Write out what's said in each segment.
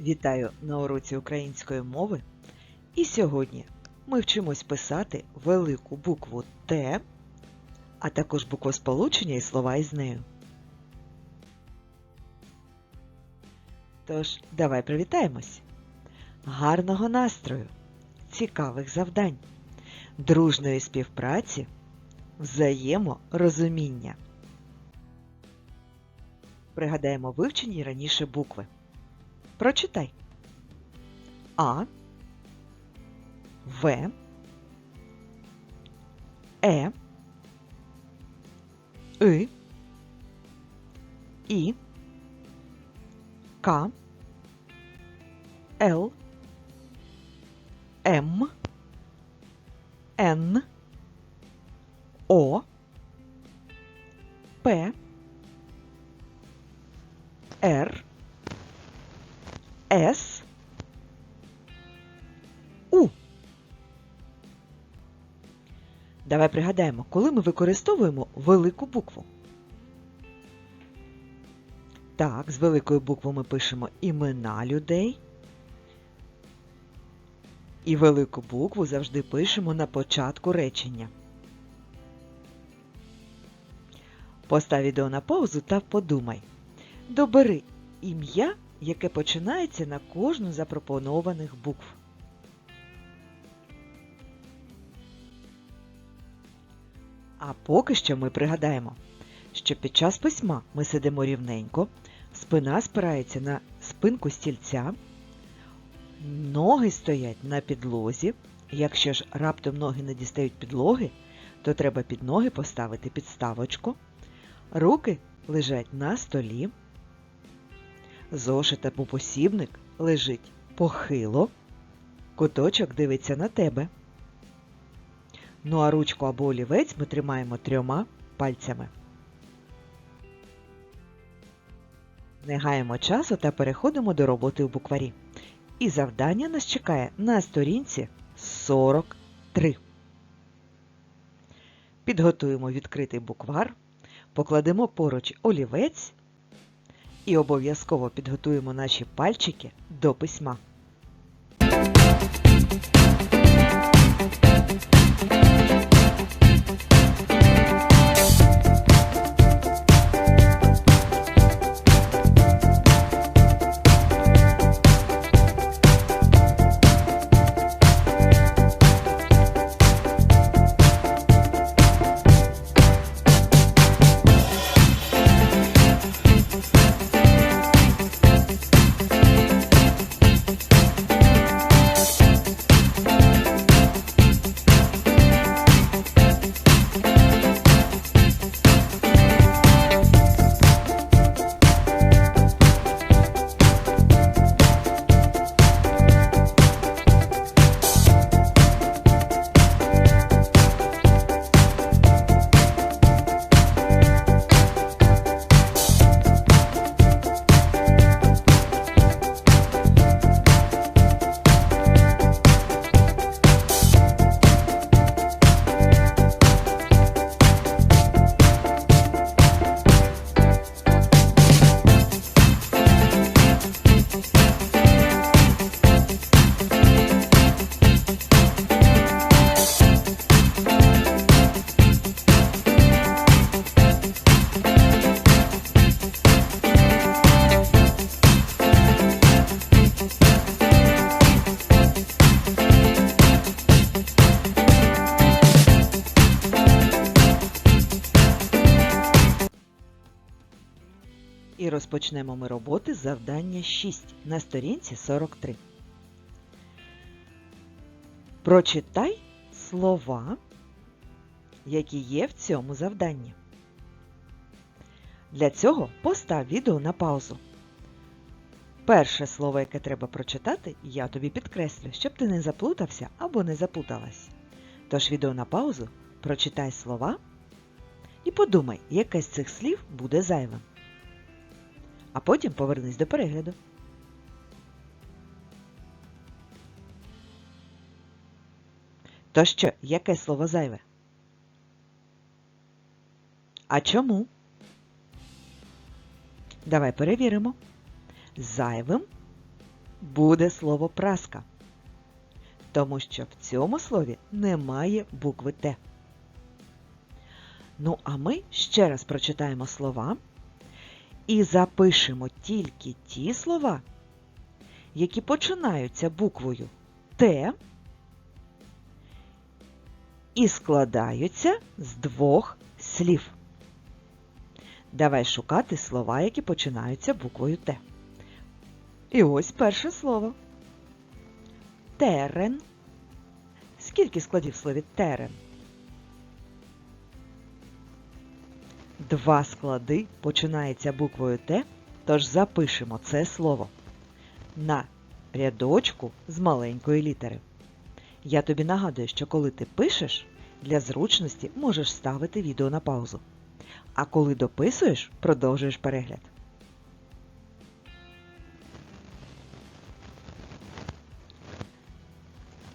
Вітаю на уроці української мови. І сьогодні ми вчимось писати велику букву Т, а також буквосполучення і слова із нею. Тож, давай привітаємось. Гарного настрою, цікавих завдань, дружної співпраці, взаєморозуміння. Пригадаємо вивчені раніше букви. Прочитай. А, В, Е, И, І, К, пригадаємо, коли ми використовуємо велику букву. Так, з великої букви ми пишемо імена людей. І велику букву завжди пишемо на початку речення. Постав відео на паузу та подумай. Добери ім'я, яке починається на кожну запропонованих букв. А поки що ми пригадаємо, що під час письма ми сидимо рівненько, спина спирається на спинку стільця, ноги стоять на підлозі. Якщо ж раптом ноги не дістають підлоги, то треба під ноги поставити підставочку. Руки лежать на столі. Зошит або посібник лежить похило, куточок дивиться на тебе. Ну а ручку або олівець ми тримаємо трьома пальцями. Не гаємо часу та переходимо до роботи у букварі. І завдання нас чекає на сторінці 43. Підготуємо відкритий буквар, покладемо поруч олівець і обов'язково підготуємо наші пальчики до письма. thank you Розпочнемо ми роботи завдання 6 на сторінці 43. Прочитай слова, які є в цьому завданні. Для цього постав відео на паузу. Перше слово, яке треба прочитати, я тобі підкреслю, щоб ти не заплутався або не заплуталась. Тож відео на паузу, прочитай слова і подумай, яке з цих слів буде зайвим а потім повернись до перегляду. То що, яке слово зайве? А чому? Давай перевіримо. Зайвим буде слово праска, тому що в цьому слові немає букви Т. Ну, а ми ще раз прочитаємо слова і запишемо тільки ті слова, які починаються буквою Т і складаються з двох слів. Давай шукати слова, які починаються буквою Т. І ось перше слово. Терен. Скільки складів в слові терен? Два склади починається буквою Т, тож запишемо це слово на рядочку з маленької літери. Я тобі нагадую, що коли ти пишеш, для зручності можеш ставити відео на паузу. А коли дописуєш, продовжуєш перегляд.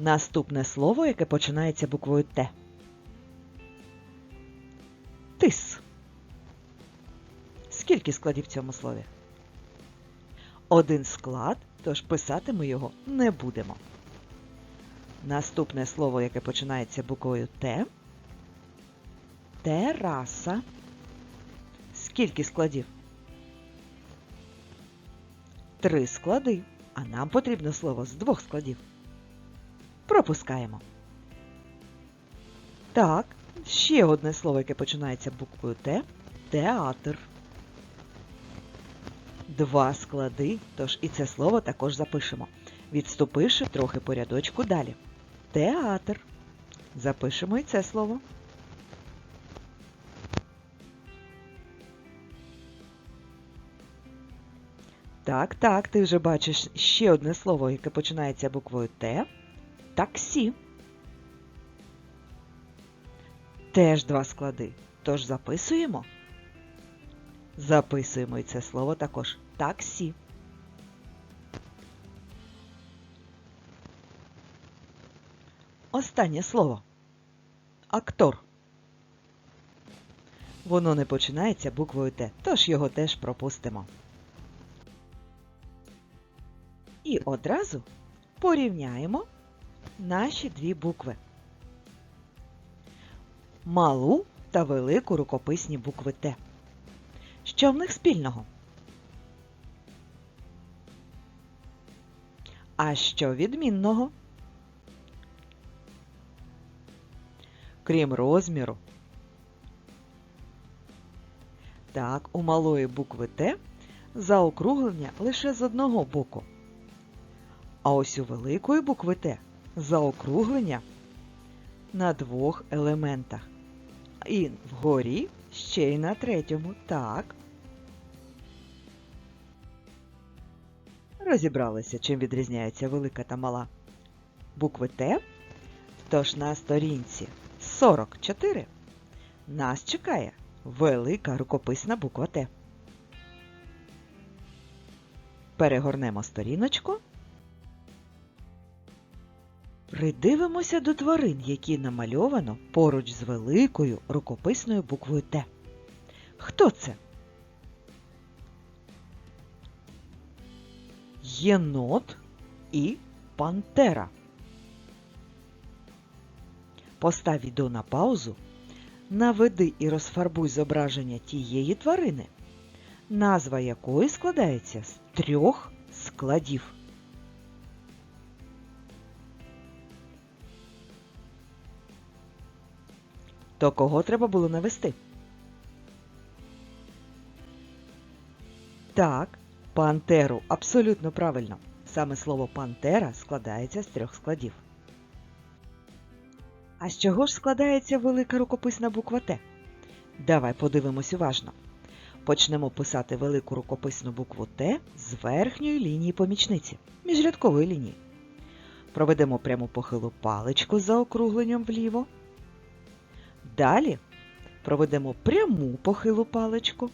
Наступне слово, яке починається буквою Т. Скільки складів в цьому слові? Один склад, тож писати ми його не будемо. Наступне слово, яке починається буквою Т. Тераса. Скільки складів? Три склади. А нам потрібно слово з двох складів. Пропускаємо. Так, ще одне слово, яке починається буквою Т. Театр. Два склади, тож і це слово також запишемо, відступивши трохи по рядочку далі. Театр. Запишемо і це слово. Так, так, ти вже бачиш ще одне слово, яке починається буквою Т. Таксі. Теж два склади. Тож записуємо. Записуємо і це слово також. Таксі. Останнє слово. Актор. Воно не починається буквою Т, тож його теж пропустимо. І одразу порівняємо наші дві букви. Малу та велику рукописні букви Т. Що в них спільного? А що відмінного? Крім розміру. Так, у малої букви Т заокруглення лише з одного боку. А ось у великої букви Т заокруглення на двох елементах. І вгорі ще й на третьому. Так. Розібралися, чим відрізняється велика та мала букви Т. Тож на сторінці 44 нас чекає велика рукописна буква Т. Перегорнемо сторіночку. Придивимося до тварин, які намальовано поруч з великою рукописною буквою Т. Хто це? Єнот і пантера. Постав відео на паузу, наведи і розфарбуй зображення тієї тварини, назва якої складається з трьох складів. То кого треба було навести? Так, пантеру. Абсолютно правильно. Саме слово пантера складається з трьох складів. А з чого ж складається велика рукописна буква Т? Давай подивимось уважно. Почнемо писати велику рукописну букву Т з верхньої лінії помічниці, міжрядкової лінії. Проведемо пряму похилу паличку за округленням вліво. Далі проведемо пряму похилу паличку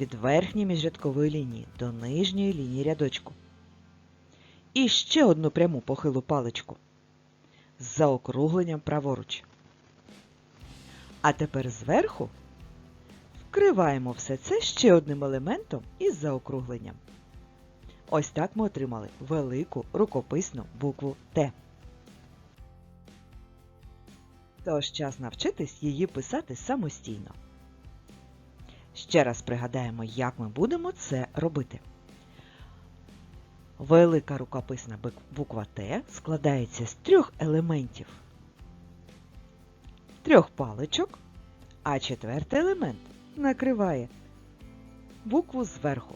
від верхньої міжрядкової лінії до нижньої лінії рядочку. І ще одну пряму похилу паличку з заокругленням праворуч. А тепер зверху вкриваємо все це ще одним елементом із заокругленням. Ось так ми отримали велику рукописну букву Т. Тож час навчитись її писати самостійно. Ще раз пригадаємо, як ми будемо це робити. Велика рукописна буква Т складається з трьох елементів. Трьох паличок, а четвертий елемент накриває букву зверху.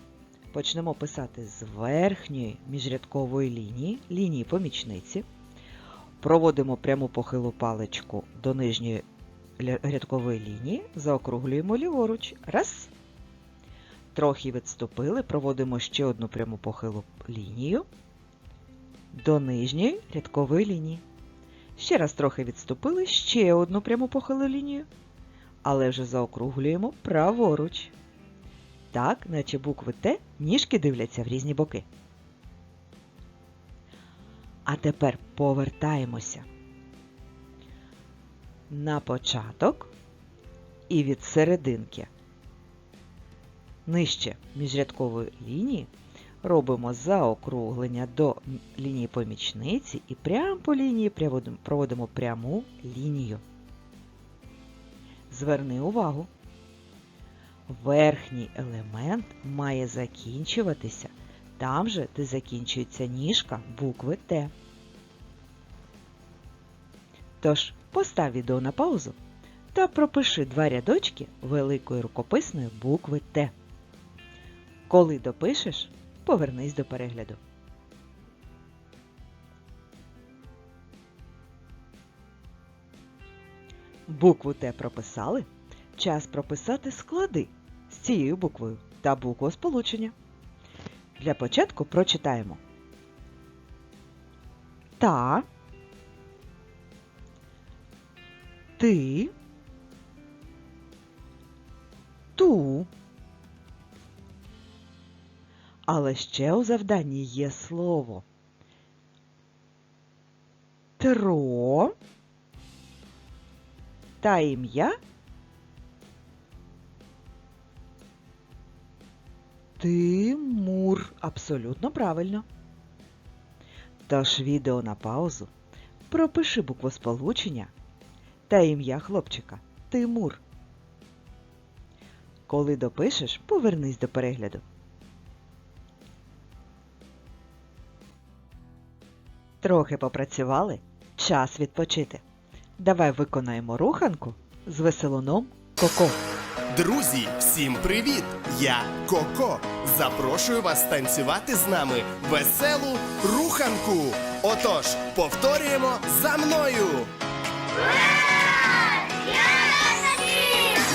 Почнемо писати з верхньої міжрядкової лінії, лінії помічниці. Проводимо пряму похилу паличку до нижньої рядкової лінії, заокруглюємо ліворуч. Раз. Трохи відступили, проводимо ще одну пряму похилу лінію до нижньої рядкової лінії. Ще раз трохи відступили, ще одну пряму похилу лінію, але вже заокруглюємо праворуч. Так, наче букви Т ніжки дивляться в різні боки. А тепер повертаємося на початок і від серединки нижче міжрядкової лінії робимо заокруглення до лінії помічниці і прямо по лінії проводимо- пряму лінію. Зверни увагу. Верхній елемент має закінчуватися там же, де закінчується ніжка букви Т. Тож постав відео на паузу та пропиши два рядочки великої рукописної букви Т. Коли допишеш, повернись до перегляду. Букву Т прописали. Час прописати склади з цією буквою та букву сполучення. Для початку прочитаємо. Та, ти, ту. Але ще у завданні є слово. Тро. Та ім'я Тимур. Абсолютно правильно. Тож відео на паузу. Пропиши буквосполучення та ім'я хлопчика Тимур. Коли допишеш, повернись до перегляду. Трохи попрацювали. Час відпочити. Давай виконаємо руханку з веселуном Коко. Друзі, всім привіт! Я Коко. Запрошую вас танцювати з нами веселу руханку. Отож, повторюємо за мною.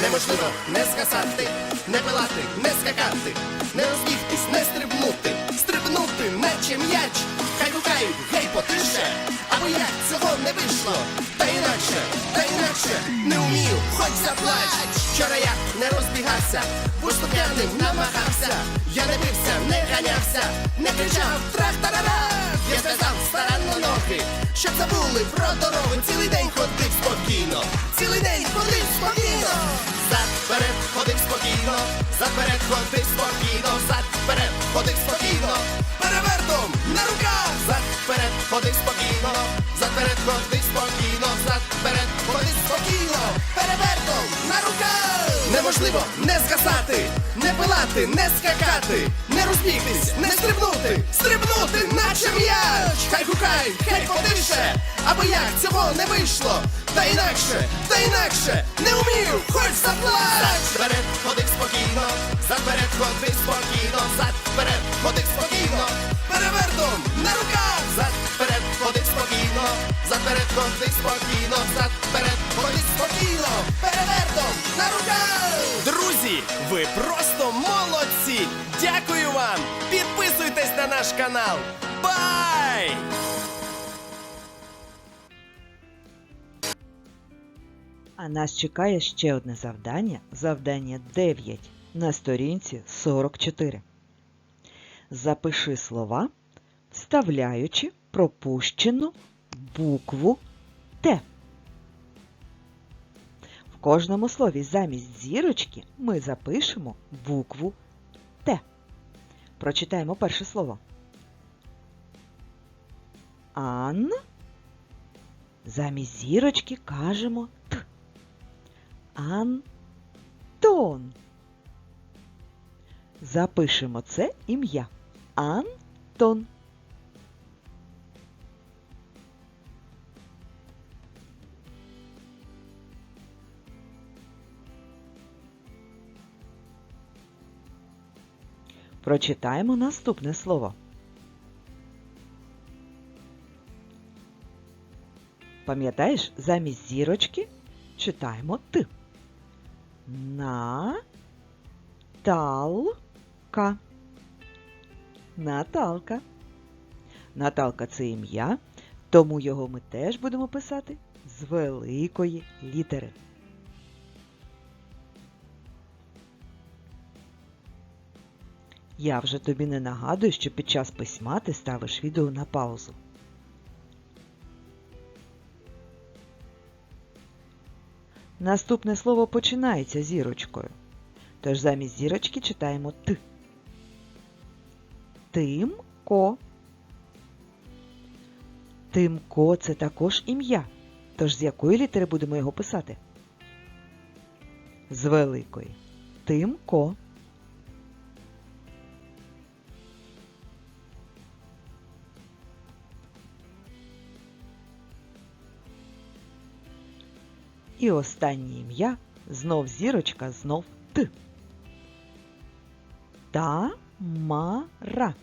Неможливо не скасати, не пилати, не скакати, не розбігтись, не стрибнути, стрибнути, наче м'яч. Гукають, гей, потише, або як цього не вийшло. Та інакше, та інакше, не вмію, хоч заплач. Вчора я не розбігався, виступ'яним намагався. Я не бився, не ганявся, не кричав трах-тарара. Я зв'язав старанно ноги, щоб забули про дорогу. Цілий день ходив спокійно, цілий день ходив спокійно. Зад вперед ходив спокійно, зад вперед ходив спокійно, зад вперед ходив спокійно, на руках, зад вперед ходи спокійно, зад вперед ходи спокійно, зад вперед ходи спокійно, перевертом на руках. Неможливо не скасати, не пилати, не скакати, не розбігтись, не стрибнути. Хай гукай, хай потише, або як цього не вийшло. Та інакше, та інакше, не вмію, хоч заплач. Зад вперед ходив спокійно, зад вперед ходив спокійно, зад вперед ходив спокійно, перевертом на руках, зад вперед ходив спокійно, зад вперед ходив спокійно, зад вперед ходив спокійно, перевертом на руках. Друзі, ви просто молодці! Дякую вам! Підписуйтесь на наш канал. Бай! А нас чекає ще одне завдання, завдання 9 на сторінці 44. Запиши слова, вставляючи пропущену букву Т. В кожному слові замість зірочки ми запишемо букву Т. Прочитаємо перше слово. Ан. Замість зірочки кажемо. Антон. Запишемо це ім'я. Антон. Прочитаємо наступне слово. Пам'ятаєш, замість зірочки читаємо Т. Наталка. Наталка. Наталка це ім'я, тому його ми теж будемо писати з великої літери. Я вже тобі не нагадую, що під час письма ти ставиш відео на паузу. Наступне слово починається зірочкою. Тож замість зірочки читаємо Т. Тимко. Тимко це також ім'я. Тож з якої літери будемо його писати? З великої. Тимко. І останнє ім'я знов зірочка, знов Т. Тамара.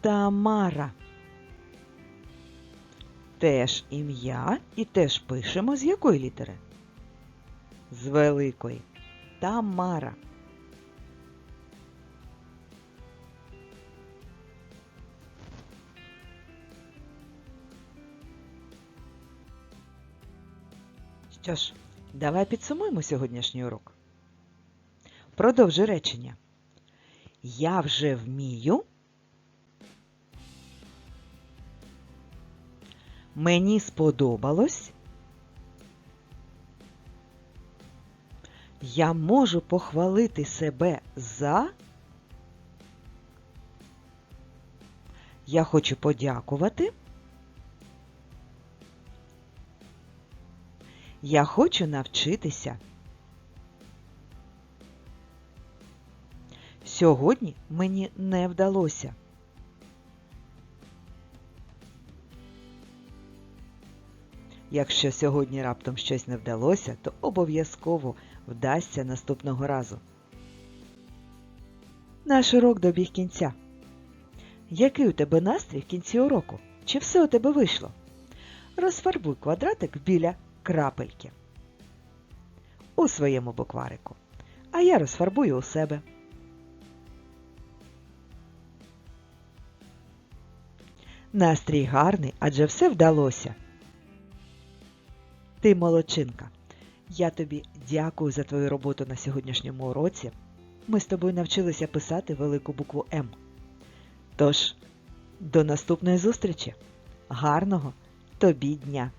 Тамара. Теж ім'я і теж пишемо з якої літери? З великої. Тамара. Що ж, давай підсумуємо сьогоднішній урок. Продовжи речення. Я вже вмію. Мені сподобалось. Я можу похвалити себе за. Я хочу подякувати. Я хочу навчитися. Сьогодні мені не вдалося. Якщо сьогодні раптом щось не вдалося, то обов'язково вдасться наступного разу. Наш урок добіг кінця. Який у тебе настрій в кінці уроку? Чи все у тебе вийшло? Розфарбуй квадратик біля крапельки у своєму букварику. А я розфарбую у себе. Настрій гарний, адже все вдалося. Ти молодчинка. Я тобі дякую за твою роботу на сьогоднішньому уроці. Ми з тобою навчилися писати велику букву М. Тож, до наступної зустрічі. Гарного тобі дня!